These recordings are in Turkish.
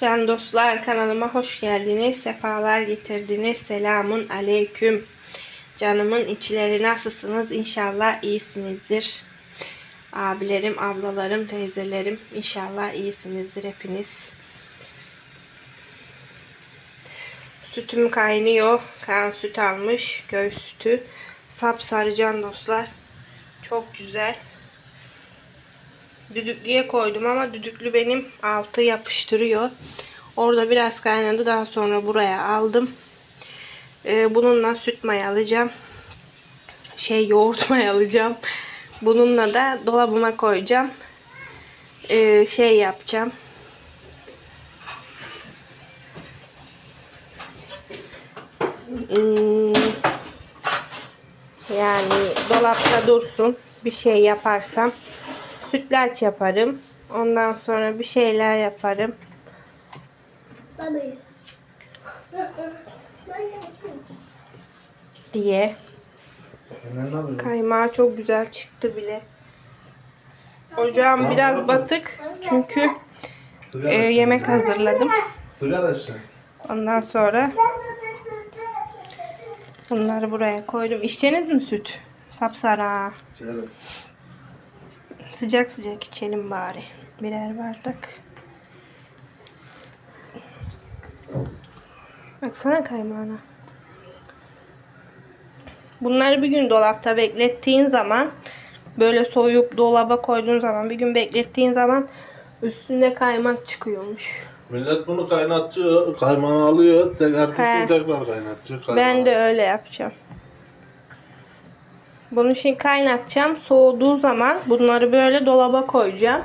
Can dostlar kanalıma hoş geldiniz. Sefalar getirdiniz. Selamun aleyküm. Canımın içleri nasılsınız? İnşallah iyisinizdir. Abilerim, ablalarım, teyzelerim inşallah iyisinizdir hepiniz. Sütüm kaynıyor. Kan süt almış. Göğüs sütü. Sapsarı can dostlar. Çok güzel. Düdüklüye koydum ama düdüklü benim altı yapıştırıyor. Orada biraz kaynadı. Daha sonra buraya aldım. Ee, bununla süt mayalayacağım. Şey yoğurt mayalayacağım. Bununla da dolabıma koyacağım. Ee, şey yapacağım. Hmm, yani dolapta dursun. Bir şey yaparsam sütlaç yaparım. Ondan sonra bir şeyler yaparım. Tabii. diye. Kaymağı çok güzel çıktı bile. Ocağım biraz batık. Çünkü e, yemek hazırladım. Ondan sonra bunları buraya koydum. İçeceğiniz mi süt? Sapsara. Şöyle. Sıcak sıcak içelim bari. Birer bardak. Baksana kaymağına. Bunları bir gün dolapta beklettiğin zaman böyle soyup dolaba koyduğun zaman bir gün beklettiğin zaman üstünde kaymak çıkıyormuş. Millet bunu kaynatıyor, kaymağını alıyor, tek ertesi He. gün tekrar kaynatıyor. Ben Kaymağı. de öyle yapacağım. Bunu şimdi kaynatacağım. Soğuduğu zaman bunları böyle dolaba koyacağım.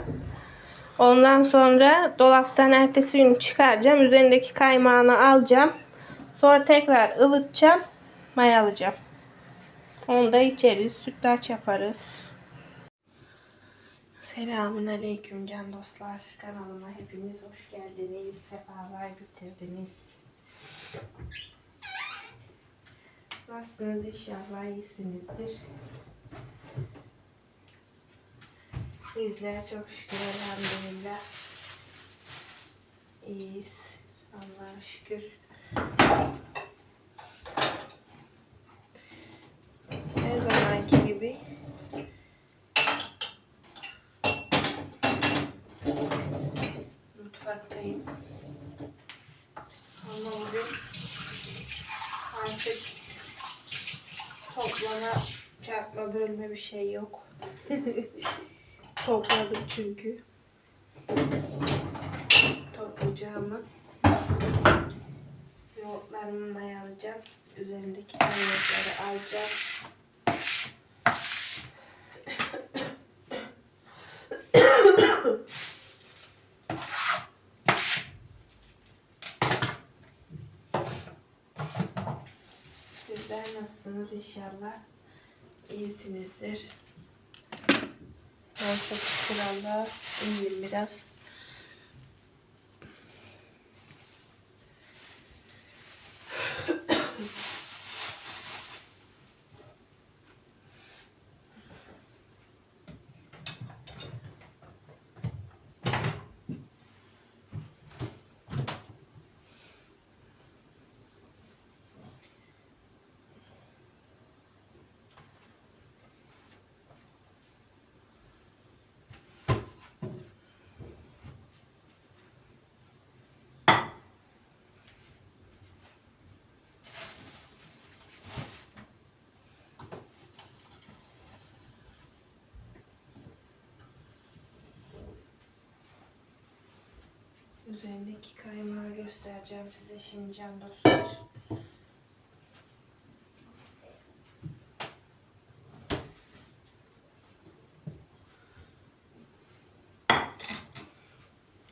Ondan sonra dolaptan ertesi gün çıkaracağım. Üzerindeki kaymağını alacağım. Sonra tekrar ılıtacağım. Mayalayacağım. Onu da içeriz. Sütlaç yaparız. Selamun Aleyküm can dostlar. Kanalıma hepiniz hoş geldiniz. Sefalar getirdiniz. Nasılsınız inşallah iyisinizdir. Bizler çok şükür elhamdülillah. İyiyiz. Allah'a şükür. Her zamanki gibi mutfaktayım. Ama bugün artık toplama, çarpma, bölme bir şey yok. Topladım çünkü. Toplayacağımı yoğurtlarımı mayalayacağım. Üzerindeki kaynakları alacağım. Nasılsınız inşallah? İyisinizdir. Ben çok şükür Allah'a iyiyim biraz. Üzerindeki kaymağı göstereceğim size şimdi can dostlar.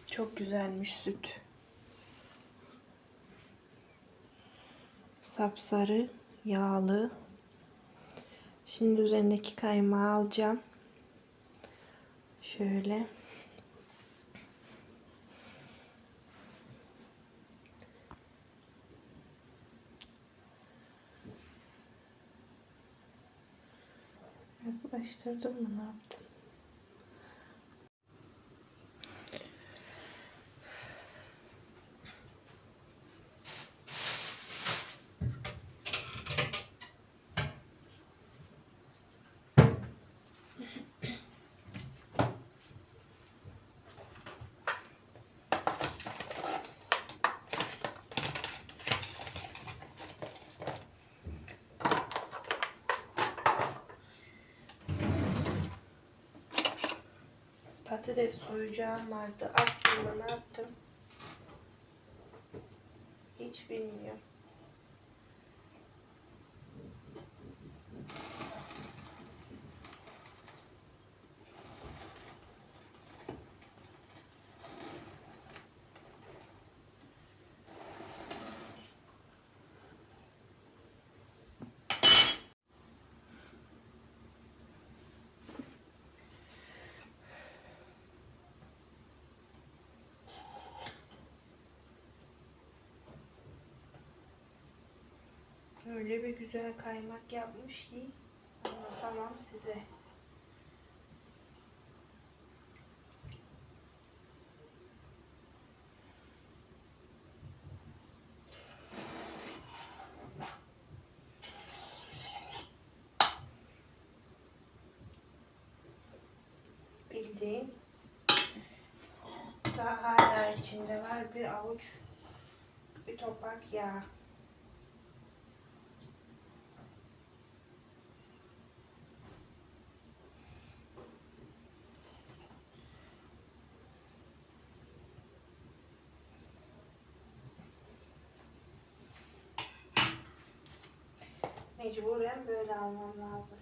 Çok güzelmiş süt. Sapsarı, yağlı. Şimdi üzerindeki kaymağı alacağım. Şöyle. Yaklaştırdım mı ne yaptım? Patates soyacağım vardı. Mı ne yaptım? Hiç bilmiyorum. Öyle bir güzel kaymak yapmış ki anlatamam size. Bildiğin daha hala içinde var bir avuç bir topak yağ. Mecburen böyle almam lazım.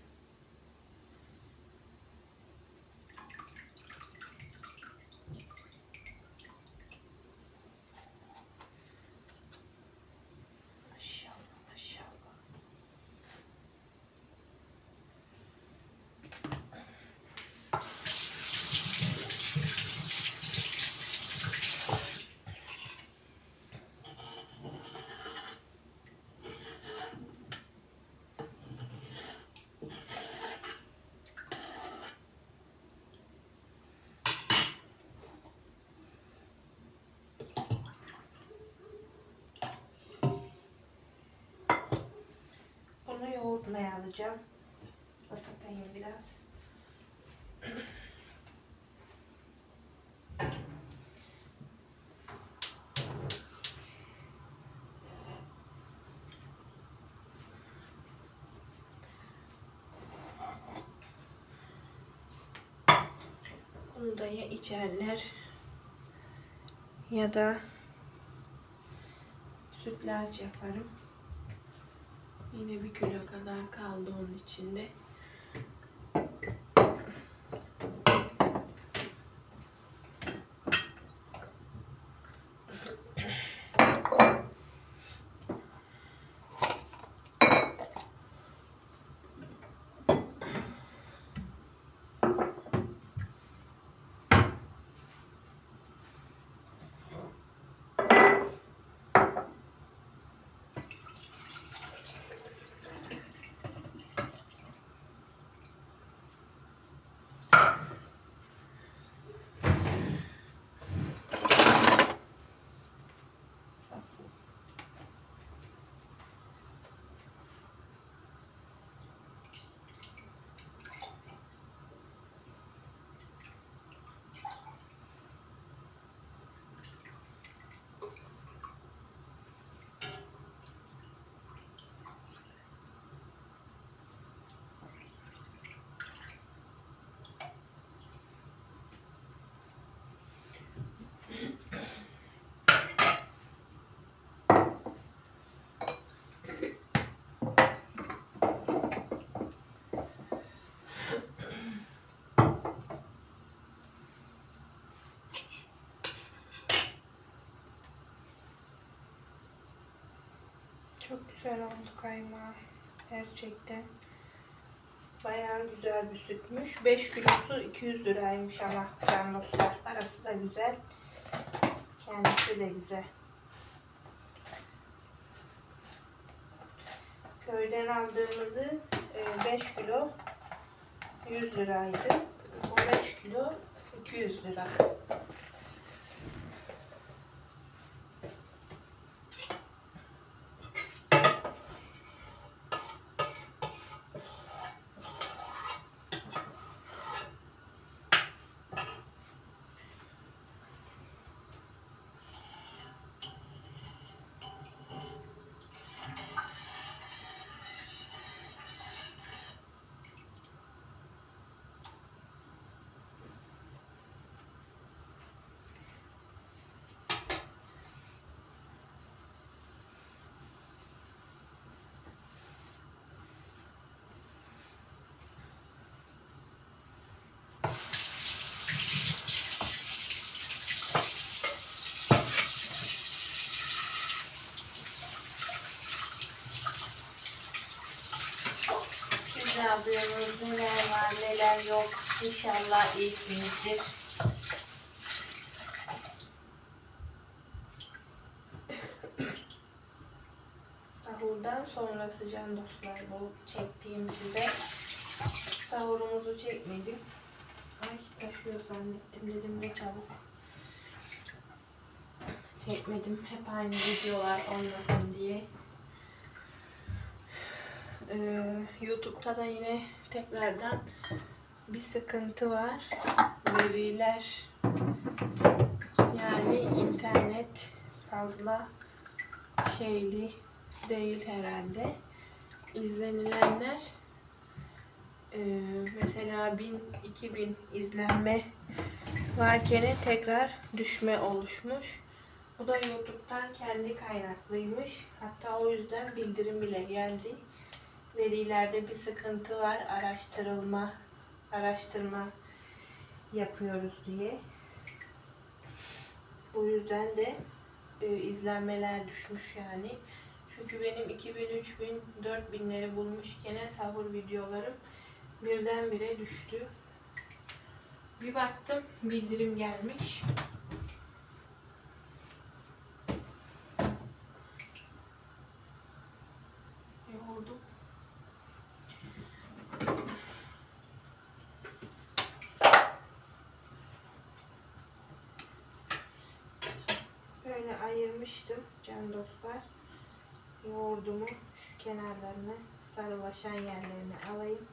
Bunu yoğurtmaya alacağım. Isıtayım biraz. Bunu da ya içerler ya da sütlaç yaparım. Yine bir kilo kadar kaldı onun içinde. Çok güzel oldu kaymağı. Gerçekten. Bayağı güzel bir sütmüş. 5 kilosu 200 liraymış ama can dostlar. Arası da güzel. Kendisi de güzel. Köyden aldığımızı 5 kilo 100 liraydı. O 5 kilo 200 lira. Neler yok? İnşallah iyisinizdir. Sahurdan sonrası can dostlar bu çektiğim size. Sahurumuzu çekmedim. Ay taşıyor zannettim dedim de çabuk. Çekmedim. Hep aynı videolar olmasın diye. Ee, YouTube'da da yine tekrardan bir sıkıntı var. Veriler yani internet fazla şeyli değil herhalde. İzlenilenler e, mesela 1000 2000 izlenme varken tekrar düşme oluşmuş. Bu da YouTube'dan kendi kaynaklıymış. Hatta o yüzden bildirim bile geldi. Verilerde bir sıkıntı var. Araştırılma, araştırma yapıyoruz diye. Bu yüzden de e, izlenmeler düşmüş yani. Çünkü benim 2000, 3000, 4000'leri bulmuş gene sahur videolarım birdenbire düştü. Bir baktım bildirim gelmiş. Yoğurdum. Böyle ayırmıştım can dostlar. Yoğurdumu şu kenarlarını sarılaşan yerlerini alayım.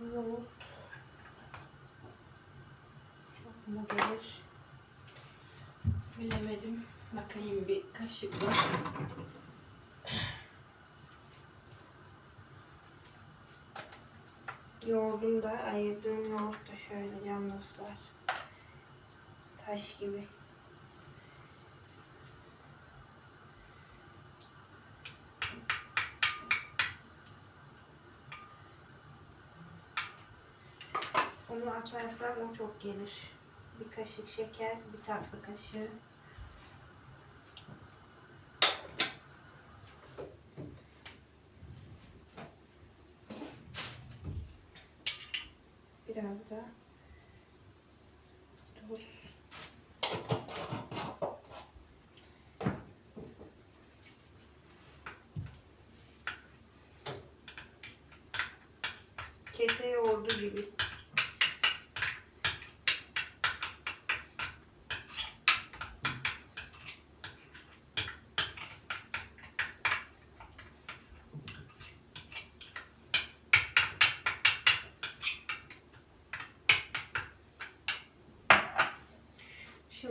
Bu yoğurt çok mu gelir? Bilemedim. Bakayım bir kaşıkla. Yoğurdum da ayırdığım yoğurt da şöyle can dostlar. Taş gibi. Onu atarsam o çok gelir. Bir kaşık şeker, bir tatlı kaşığı. Biraz da tuz. Kese yoğurdu gibi.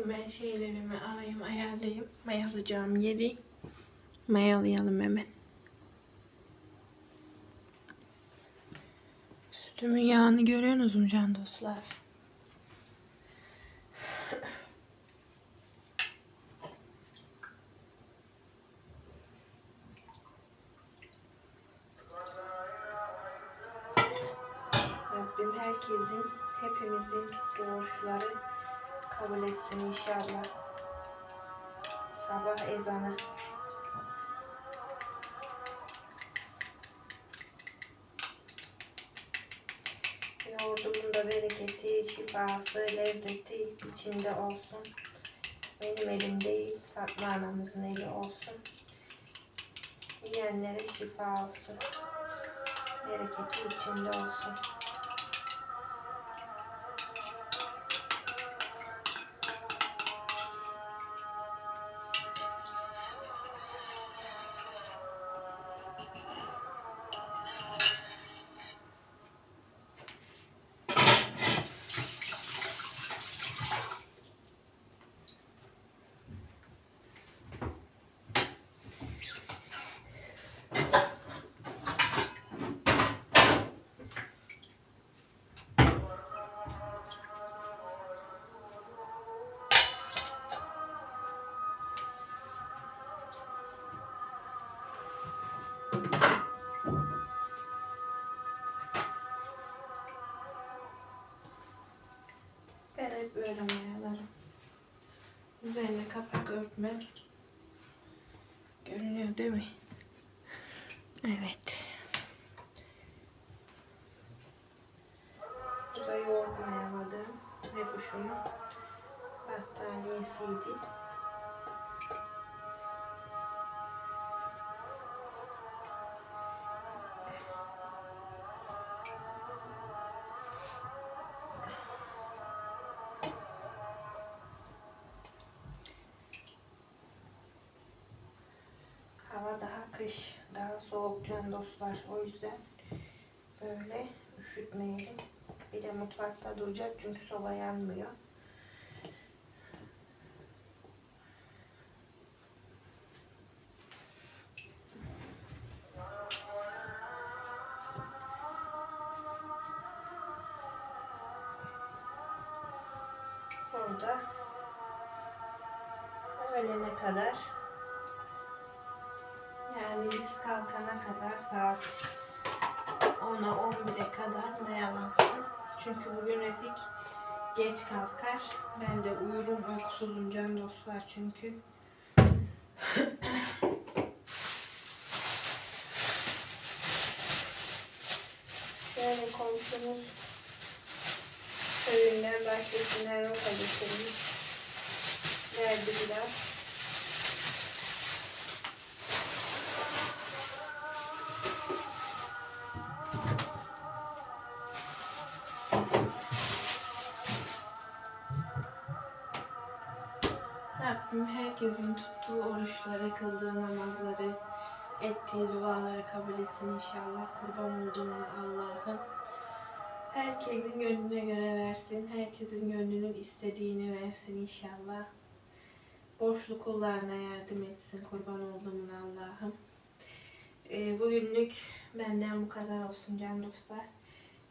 Ben şeylerimi alayım, ayarlayayım. Mayalayacağım yeri. Mayalayalım hemen. Sütümün yağını görüyorsunuz mu can dostlar? Kabul etsin inşallah. Sabah ezanı. şifası, lezzeti içinde olsun. Benim elim değil, Fatma anamızın eli olsun. Yiyenlere şifa olsun. Bereketi içinde olsun. Ben hep böyle mayalarım. Üzerine kapak örtmem. Görünüyor değil mi? Evet. Bu da yoğurt mayaladım. Refuşumun battaniyesiydi. Dostlar. O yüzden böyle üşütmeyelim. Bir de mutfakta duracak çünkü soba yanmıyor. Orada öğlene kadar biz kalkana kadar saat 10'a 11'e kadar mayalansın. Çünkü bugün Refik geç kalkar. Ben de uyurum uykusuzum can dostlar çünkü. Şöyle komşumuz köyünden bahçesinden rota getirmiş. Verdi biraz. Rabbim herkesin tuttuğu oruçları, kıldığı namazları, ettiği duaları kabul etsin inşallah. Kurban olduğuna Allah'ım. Herkesin gönlüne göre versin. Herkesin gönlünün istediğini versin inşallah. Borçlu kullarına yardım etsin. Kurban olduğumun Allah'ım. Ee, bugünlük benden bu kadar olsun can dostlar.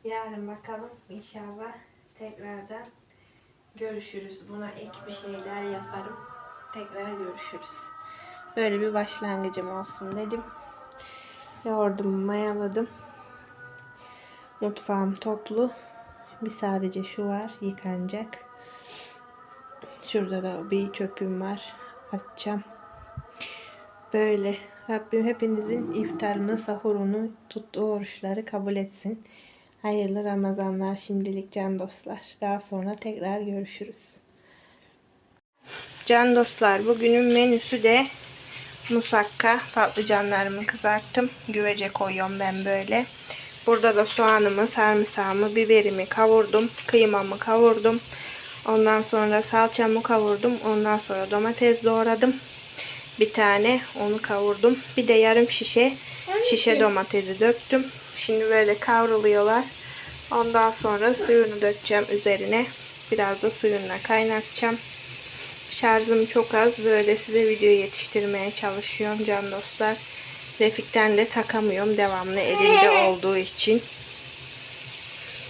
Yarın bakalım inşallah tekrardan görüşürüz. Buna ek bir şeyler yaparım. Tekrar görüşürüz. Böyle bir başlangıcım olsun dedim. Yoğurdumu mayaladım. Mutfağım toplu. Bir sadece şu var yıkanacak. Şurada da bir çöpüm var. Atacağım. Böyle Rabbim hepinizin iftarını, sahurunu, tuttuğu oruçları kabul etsin. Hayırlı Ramazanlar şimdilik can dostlar. Daha sonra tekrar görüşürüz. Can dostlar bugünün menüsü de musakka. Patlıcanlarımı kızarttım. Güvece koyuyorum ben böyle. Burada da soğanımı, sarımsağımı, biberimi kavurdum. Kıymamı kavurdum. Ondan sonra salçamı kavurdum. Ondan sonra domates doğradım. Bir tane onu kavurdum. Bir de yarım şişe şişe domatesi döktüm. Şimdi böyle kavruluyorlar. Ondan sonra suyunu dökeceğim üzerine. Biraz da suyunla kaynatacağım. Şarjım çok az. Böyle size video yetiştirmeye çalışıyorum can dostlar. Refikten de takamıyorum devamlı elimde olduğu için.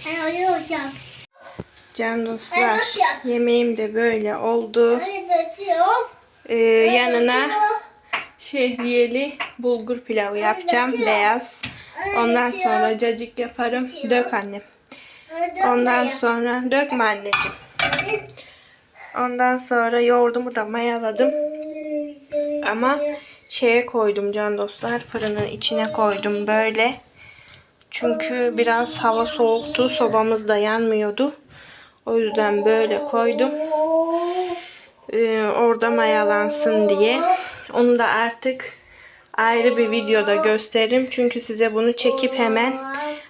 Ben. Can dostlar yemeğim de böyle oldu. Ee, yanına şehriyeli bulgur pilavı yapacağım beyaz. Ondan sonra cacık yaparım. Dök annem. Ondan sonra dökme anneciğim. Ondan sonra yoğurdumu da mayaladım. Ama şeye koydum can dostlar. Fırının içine koydum böyle. Çünkü biraz hava soğuktu. Sobamız da yanmıyordu. O yüzden böyle koydum. Ee, orada mayalansın diye. Onu da artık ayrı bir videoda gösteririm. Çünkü size bunu çekip hemen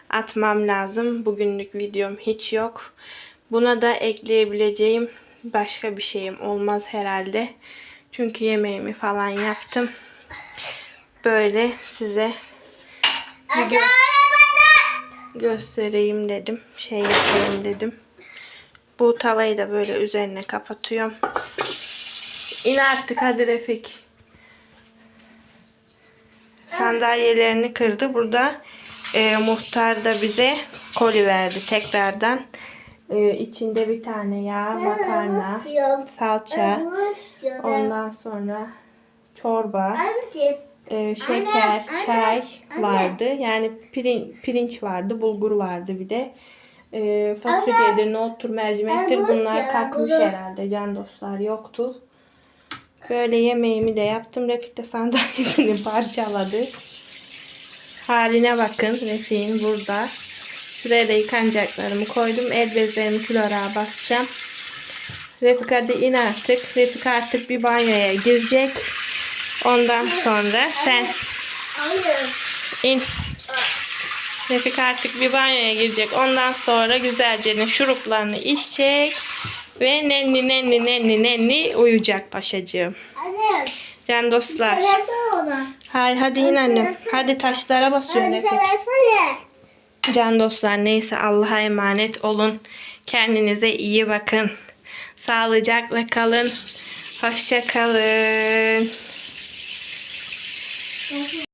atmam lazım. Bugünlük videom hiç yok. Buna da ekleyebileceğim başka bir şeyim olmaz herhalde. Çünkü yemeğimi falan yaptım. Böyle size gö- göstereyim dedim. Şey yapayım dedim. Bu tavayı da böyle üzerine kapatıyorum. İn artık hadi Refik. Sandalyelerini kırdı. Burada e, muhtar da bize koli verdi tekrardan. E, içinde bir tane yağ, makarna, salça, ondan sonra çorba, e, şeker, çay vardı. Yani pirin, pirinç vardı, bulgur vardı bir de. E, fasulyedir, nohuttur, mercimektir. Bunlar kalkmış herhalde. Can dostlar yoktu. Böyle yemeğimi de yaptım. Refik de sandalyesini parçaladı. Haline bakın. Refik'in burada. Şuraya da yıkanacaklarımı koydum. El bezlerimi flora basacağım. Refik hadi in artık. Refik artık bir banyoya girecek. Ondan sonra sen anne. in. Refik artık bir banyoya girecek. Ondan sonra güzelce şuruplarını içecek. Ve nenni nenni nenni nenni uyuyacak paşacığım. Anne. Can dostlar. Ona. Hayır hadi in annem. Hadi taşlara basıyorsun Anne Refik. söylesene. Can dostlar neyse Allah'a emanet olun. Kendinize iyi bakın. Sağlıcakla kalın. Hoşça kalın.